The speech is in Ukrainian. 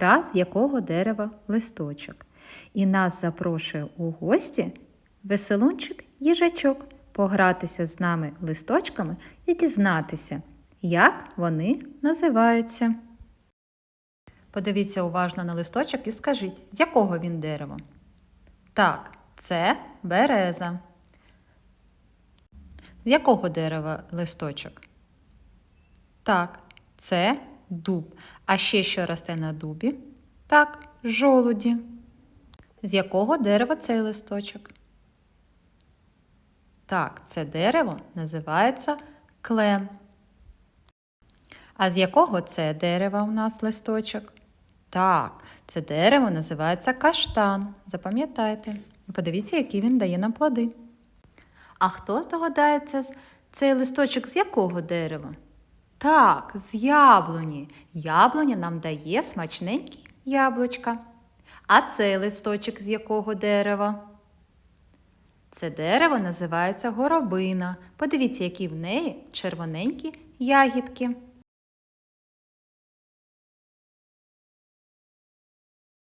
Гра з якого дерева листочок. І нас запрошує у гості веселунчик їжачок погратися з нами листочками і дізнатися, як вони називаються. Подивіться уважно на листочок і скажіть, з якого він дерева? Так, це береза. З якого дерева листочок? Так, це дуб. А ще що росте на дубі? Так, жолуді. З якого дерева цей листочок? Так, це дерево називається клен. А з якого це дерева у нас листочок? Так, це дерево називається каштан. Запам'ятайте. Подивіться, які він дає нам плоди. А хто здогадається, цей листочок з якого дерева? Так, з яблуні. Яблуня нам дає смачненькі яблучка. А цей листочок з якого дерева? Це дерево називається горобина. Подивіться, які в неї червоненькі ягідки.